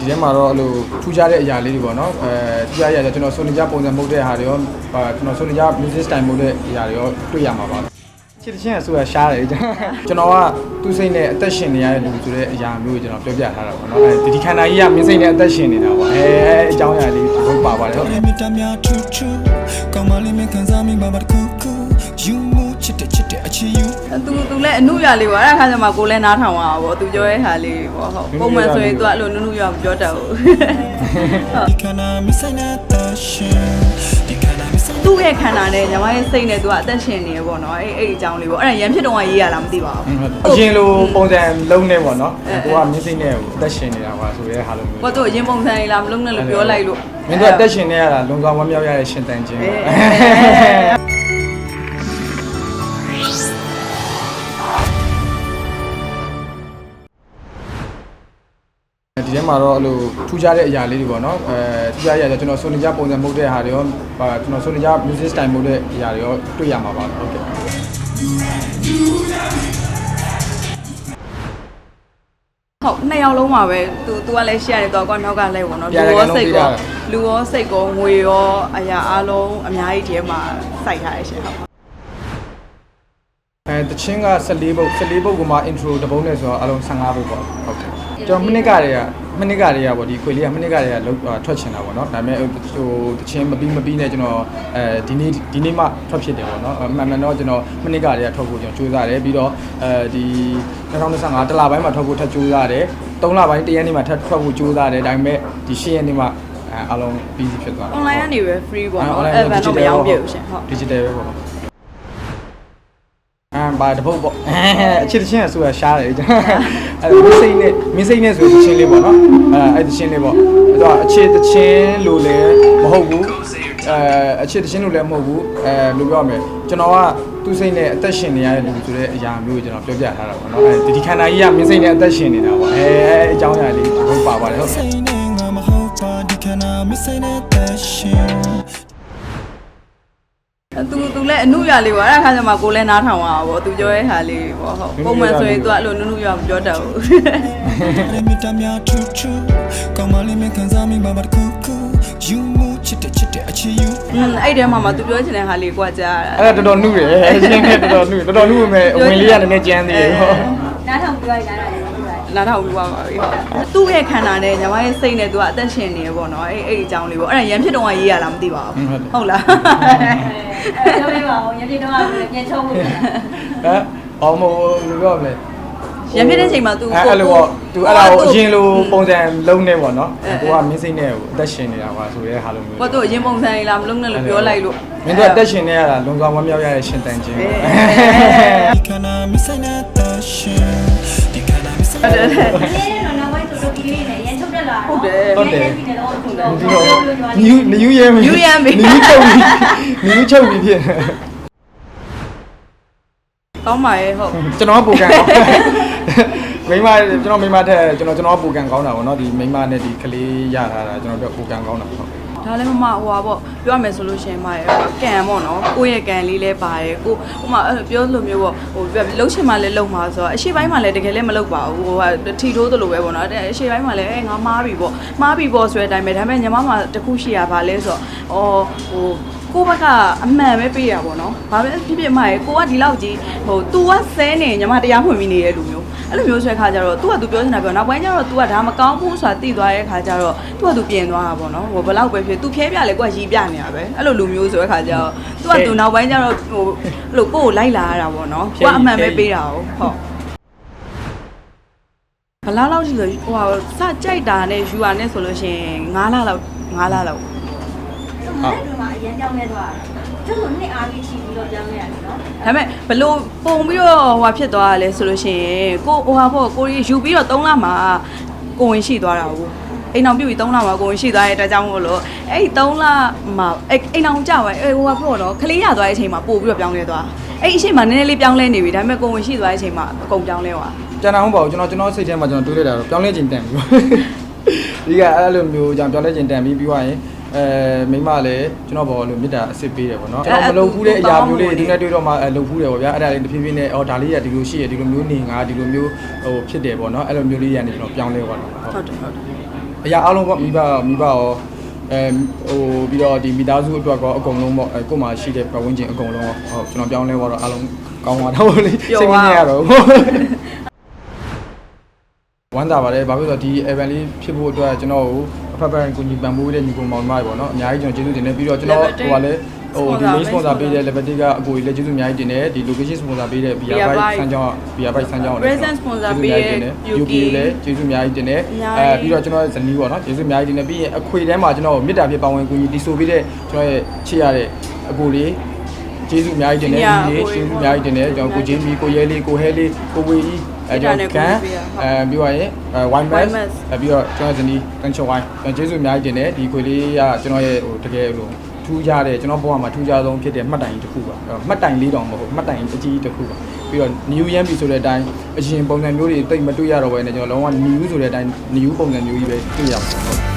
ဒီထဲမှာတော့အဲ့လိုထူးခြားတဲ့အရာလေးတွေပေါ့နော်အဲထူးခြားတဲ့အရာကျွန်တော်ဆိုနေကြပုံစံမဟုတ်တဲ့ဟာတွေရောအာကျွန်တော်ဆိုနေကြ music style မဟုတ်တဲ့အရာတွေရောတွေ့ရမှာပါချစ်တချင်းအဆိုရရှားတယ်ကျွန်တော်ကသူ့စိတ်နဲ့အသက်ရှင်နေရတဲ့လူဆိုတဲ့အရာမျိုးကိုကျွန်တော်ပြောပြထားတာပေါ့နော်အဲဒီဒီခန္ဓာကြီးကမင်းစိတ်နဲ့အသက်ရှင်နေတာပေါ့အဲအဲအကြောင်းအရာလေးဟုတ်ပါပါတယ်ဟုတ် လေးမြတ်တများထူးထူးကောင်းမလေးမခံစားမိမှာပါတခုခုယူမှုချစ်တဲ့ချစ်တဲ့အချီယူသူသူလည်းအနုရလေးပေါ့အဲ့ဒါခါကျမှကိုလည်းနားထောင်ရတာပေါ့သူပြောတဲ့ဟာလေးပေါ့ဟုတ်ပုံမှန်ဆိုရင်သူကအဲ့လိုနုနုရမပြောတတ်ဘူးဒီခန္ဓာမဆိုင်တဲ့ရှင်ဒီခန္ဓာမဆိုင်သူ့ရဲ့ခန္ဓာနဲ့ညီမရဲ့စိတ်နဲ့သူကအသက်ရှင်နေရပေါ့နော်အဲ့အဲ့အကြောင်းလေးပေါ့အဲ့ဒါရန်ဖြစ်တော့ရေးရလားမသိပါဘူးအရင်လိုပုံစံလုံးနေပေါ့နော်ကိုကမင်းစိတ်နဲ့အသက်ရှင်နေတာပါဆိုရဲဟာလိုမျိုးကိုတို့အရင်ပုံစံလေးလားမလုံးနဲ့လို့ပြောလိုက်လို့မင်းတို့အသက်ရှင်နေရတာလုံဆောင်ဝမ်းမြောက်ရတဲ့ရှင်တန်ခြင်း ဒီထဲမှာတော့အဲ့လိုထူးခြားတဲ့အရာလေးတွေပေါ့နော်အဲထူးခြားတဲ့အရာကျွန်တော်ဆိုနေကြပုံစံမဟုတ်တဲ့ဟာတွေရောအာကျွန်တော်ဆိုနေကြ music style မဟုတ်တဲ့အရာတွေရောတွေ့ရမှာပါဟုတ်ကဲ့ဟုတ်နှစ်ယောက်လုံးပါပဲသူသူကလည်းရှေ့ရတယ်တော့ကောနောက်ကလည်းပေါ့နော်လူရောစိတ်ကောလူရောစိတ်ကောငွေရောအရာအလုံးအများကြီးဒီထဲမှာစိုက်ထားရရှင်ဟုတ်အဲတချင်းက14ပုတ်14ပုတ်ကမှ intro တစ်ပုတ်နဲ့ဆိုတော့အလုံး15ပုတ်ပေါ့ဟုတ်ကဲ့ ကျွန်တော်မိနစ်ကတည်းကမိနစ်ကတည်းကပေါ့ဒီခွေလေးကမိနစ်ကတည်းကလောက်ထွက်ချင်တာပေါ့နော်ဒါပေမဲ့ဟိုတချင်းမပြီးမပြီးနဲ့ကျွန်တော်အဲဒီနေ့ဒီနေ့မှထွက်ဖြစ်တယ်ပေါ့နော်အမှန်မှန်တော့ကျွန်တော်မိနစ်ကတည်းကထွက်ဖို့ကျွန်တော်ကြိုးစားတယ်ပြီးတော့အဲဒီ2025တလပိုင်းမှာထွက်ဖို့ထပ်ကြိုးစားတယ်3လပိုင်းတရက်နေ့မှာထပ်ထွက်ဖို့ကြိုးစားတယ်ဒါပေမဲ့ဒီ10ရက်နေ့မှအဲအလုံးပြီးစီဖြစ်သွားတယ် online ကနေပဲ free ပေါ့နော်အဲ့ဗန်တော့မရောင်းပြဘူးရှင်ဟုတ် digital ပဲပေါ့ အမ်ဘာတပုတ်ပေါ့အချစ်တချင်းအဆိုရရှားတယ်ကျွန်တော်အဲမင်းစိတ်နဲ့မင်းစိတ်နဲ့ဆိုတချင်းလေးပေါ့နော်အဲအဲ့တချင်းလေးပေါ့အဲ့တော့အချစ်တချင်းလို့လည်းမဟုတ်ဘူးအဲအချစ်တချင်းလို့လည်းမဟုတ်ဘူးအဲလို့ပြောရမယ်ကျွန်တော်ကသူ့စိတ်နဲ့အသက်ရှင်နေရတဲ့လူဆိုတဲ့အရာမျိုးကိုကျွန်တော်ပြောပြထားတာပေါ့နော်အဲဒီဒီခန္ဓာကြီးကမင်းစိတ်နဲ့အသက်ရှင်နေတာပေါ့အဲအဲအကြောင်းအရာလေးဟုတ်ပါပါတယ်ဟုတ်ဆိုင်နေငါမ သူသူလည်းအနုရလေးပေါ့အဲ့ဒါခါကျမှကိုလည်းနားထောင်ရတာပေါ့သူပြောတဲ့ဟာလေးပေါ့ဟုတ်ပုံမှန်ဆိုရင်သူကအဲ့လိုနုနုရမပြောတတ်ဘူးလေးမြတ်တများထူးထူးကောင်းမလေးမခံစားမိမှာပါတခုခုယူမှုချစ်တဲ့ချစ်တဲ့အချီယူอืมအဲ့တဲမှာမှသူပြောချင်တဲ့ဟာလေးကိုကကြားရတာအဲ့ဒါတော်တော်နှုတယ်အချင်းနဲ့တော်တော်နှုတော်တော်နှုပေမဲ့အဝင်လေးကလည်းနည်းနည်းကြမ်းသေးတယ်ဟုတ်နားထောင်ပြောရတာ လည်းပြောရတယ်နားထောင်ပြီးသွားပါပြီဟုတ်သူ့ရဲ့ခန္ဓာနဲ့ညီမရဲ့စိတ်နဲ့သူကအသက်ရှင်နေရပေါ့နော်အဲ့အဲ့အကြောင်းလေးပေါ့အဲ့ဒါရန်ဖြစ်တော့ရေးရလားမသိပါဘူးဟုတ်လားအဲပြောပြပါဦးရပြတော့ပြန်ချုံးဖို့ဟမ်အော်မဟုတ်ဘူးပြောမလဲရန်ဖြစ်တဲ့ချိန်မှာ तू အဲ့လိုပေါ့သူအဲ့ဒါကိုအရင်လိုပုံစံလုံးနေပေါ့နော်ကိုကမင်းစိတ်နဲ့ကိုအသက်ရှင်နေတာပါဆိုရဲဟာလိုမျိုးကိုသူအရင်ပုံစံလေးလားမလုံးနဲ့လို့ပြောလိုက်လို့မင်းတို့အသက်ရှင်နေရတာလုံဆောင်ဝမ်းမြောက်ရတဲ့ရှင်တန်ခြင်းဒီခန္ဓာမဆိုင်တဲ့ရှင်ဒီ ခန္ဓာမဆိုင်ဟုတ်တယ်။အဲ့ဒီတော့နောက်ပိုင်းတူတူပြီးလေးနဲ့ရန်ချုပ်တက်လာတော့ဟုတ်တယ်ဟုတ်တယ်ဒီတော့ဟုတ်တယ်ဒီတော့နယူးနယူးရဲမီနယူးရဲမီနယူးချုပ်ပြီးနယူးချုပ်ပြီးဖြစ်ကောင်းပါရဲ့ဟုတ်ကျွန်တော်ကပူကန်ကောင်းမိမကျွန်တော်မိမထက်ကျွန်တော်ကျွန်တော်ပူကန်ကောင်းတာပေါ့နော်ဒီမိမနဲ့ဒီကလေးရထားတာကျွန်တော်တို့ပူကန်ကောင်းတာဟုတ် ဒါလည်းမမဟိုပါပေါ့ပြောရမယ်ဆိုလို့ရှိရင်မရဲ့ကန်ပေါ့နော်ကိုယ့်ရဲ့ကန်လေးလဲပါတယ်ကိုဟိုမှာအဲ့လိုပြောလို့မျိုးပေါ့ဟိုလှုပ်ချင်မှလည်းလှုပ်မှာဆိုတော့အရှိပိုင်းမှာလည်းတကယ်လည်းမလှုပ်ပါဘူးဟိုကထီထိုးသလိုပဲပေါ့နော်အရှိပိုင်းမှာလည်းအဲငါမားပြီပေါ့မားပြီပေါ့ဆိုတဲ့အတိုင်းပဲဒါပေမဲ့ညီမမှာတခုရှိရပါလဲဆိုတော့အော်ဟို ကိုဘက်ကအမှန်ပဲပေးရပါတော့။ဘာပဲဖြစ်ဖြစ်မရဲ့ကိုကဒီလောက်ကြီးဟို तू ကဆဲနေညီမတရားဖွင့်ပြီးနေတဲ့လူမျိုးအဲ့လိုမျိုးဆိုတဲ့ခါကျတော့ तू က तू ပြောနေတာပြောနောက်ပိုင်းကျတော့ तू ကဒါမကောင်းဘူးဆိုတာသိသွားတဲ့ခါကျတော့ तू က तू ပြင်သွားတာပေါ့နော်ဟိုဘယ်လောက်ပဲဖြစ် तू ဖြဲပြလေကိုကရီးပြနေတာပဲအဲ့လိုလူမျိုးဆိုတဲ့ခါကျတော့ तू က तू နောက်ပိုင်းကျတော့ဟိုအဲ့လိုကိုကိုလိုက်လာရတာပေါ့နော်ကိုကအမှန်ပဲပေးတာဟုတ်ဘလားလောက်ရှိလို့ဟိုဟာစကြိုက်တာနဲ့ယူတာနဲ့ဆိုလို့ရှိရင်9လလောက်9လလောက် ။အဲ့ဒီ မှာအရန်ကြောင်းနေသွားတာ။ကျုပ်တို့နှစ်အားကြီးချီပြီးတော့ကြောင်းနေရတယ်နော်ဒါပေမဲ့ဘလို့ပုံပြီးတော့ဟိုဟာဖြစ်သွားရလဲဆိုလို့ရှိရင်ကိုဟိုဟာပေါ့ကိုရီယူပြီးတော့3လမှာကိုဝင်ရှိသွားတာဘူးအိမ်အောင်ပြုတ်ပြီး3လမှာကိုဝင်ရှိသွားတဲ့အတွက်ကြောင့်မို့လို့အဲ့ဒီ3လမှာအဲ့အိမ်အောင်ကြောက်ပဲအဲ့ဟိုဟာပေါ့နော်ခလေးရသွားတဲ့အချိန်မှာပို့ပြီးတော့ပြောင်းလဲသွားအဲ့ဒီအချိန်မှာနည်းနည်းလေးပြောင်းလဲနေပြီဒါပေမဲ့ကိုဝင်ရှိသွားတဲ့အချိန်မှာအကုန်ပြောင်းလဲသွားကျွန်တော်ဟုတ်ပါဘူးကျွန်တော်ကျွန်တော်စိတ်ထဲမှာကျွန်တော်တွေးလိုက်တာတော့ပြောင်းလဲခြင်းတန်ပြီပေါ့ဒီကအဲ့လိုမျိုးကြောင့်ပြောင်းလဲခြင်းတန်ပြီးပြီးသွားရင် အဲမိမလည်းကျွန်တော်ဘောလို့မေတ္တာအစ်စ်ပေးတယ်ပေါ့နော်ကျွန်တော်မလုပ်ဘူးတဲ့အရာမျိုးလေးဒီနေ့တွေ့တော့မှအဲလုပ်ဘူးတယ်ပေါ့ဗျာအဲ့ဒါလေးတစ်ဖြည်းဖြည်းနဲ့အော်ဒါလေးကဒီလိုရှိရဒီလိုမျိုးနေငါဒီလိုမျိုးဟိုဖြစ်တယ်ပေါ့နော်အဲ့လိုမျိုးလေးရနေကျွန်တော်ပြောင်းလဲသွားတာဟုတ်ဟုတ်တယ်ဟုတ်တယ်အရာအားလုံးပေါ့မိဘမိဘရောအဲဟိုပြီးတော့ဒီမိသားစုအတွက်ကောအကုန်လုံးပေါ့အဲကို့မှာရှိတဲ့ပတ်ဝန်းကျင်အကုန်လုံးပေါ့ဟုတ်ကျွန်တော်ပြောင်းလဲသွားတော့အားလုံးကောင်းသွားတော့လေစိတ်မနေရတော့ဘူးဝမ်းသာပါတယ်ဘာဖြစ်လို့လဲဆိုတော့ဒီ event လေးဖြစ်ဖို့အတွက်ကျွန်တော်ကို အဖက်ဖက်ကိုညီပံပိုးတဲ့ညီကောင်မောင်နှမတွေပေါ့နော်အများကြီးကျွန်တော်ကျေးဇူးတင်တယ်ပြီးတော့ကျွန်တော်ဟိုကလည်းဟိုဒီ link sponsor ပေးတဲ့ level 1ကအကိုကြီးလည်းကျေးဇူးအများကြီးတင်တယ်ဒီ location sponsor ပေးတဲ့ Bia Bike ဆန်းကြောင်း Bia Bike ဆန်းကြောင်းကိုလည်း Present sponsor ပေးတဲ့ UK လည်းကျေးဇူးအများကြီးတင်တယ်အများအဲကြီးပြီးတော့ကျွန်တော်ရဲ့ဇနီးပေါ့နော်ကျေးဇူးအများကြီးတင်တယ်ပြီးရင်အခွေထဲမှာကျွန်တော်မေတ္တာဖြစ်ပါဝင်ကူညီတီဆိုပေးတဲ့ကျွန်တော်ရဲ့ချစ်ရတဲ့အကိုလေးကျေးဇူးအများကြီးတင်တယ်ညာဒီလေးအကိုကျေးလေးဇူးအများကြီးတင်တယ်ကျွန်တော်ကိုဂျင်းမီကိုရဲလေးကိုဟဲလေးကိုဝေကြီး အဲကျွန်တော်ကန်အဲပြီးတော့ရင်အဲ wine mask Wine mask အဲပြီးတော့ကျွန်တော်ဇနီးတန်ချောဝိုင်းကျွန်တော်ကျေးဇူးအများကြီးတင်တယ်ဒီခွေလေးကကျွန်တော်ရဲ့ဟိုတကယ်လို့ထူးခြားတယ်ကျွန်တော်ဘဝမှာထူးခြားဆုံးဖြစ်တဲ့မှတ်တိုင်ကြီးတစ်ခုပါအဲ့တော့မှတ်တိုင်လေးတောင်မဟုတ်မှတ်တိုင်အကြီးတစ်ခုပါပြီးတော့ new yam ပြီဆိုတဲ့အတိုင်းအရင်ပုံစံမျိုးတွေတိတ်မတွေ့ရတော့ဘဲနဲ့ကျွန်တော်လုံးဝ new ဆိုတဲ့အတိုင်း new ပုံစံမျိုးကြီးပဲတွေ့ရမှာဟုတ်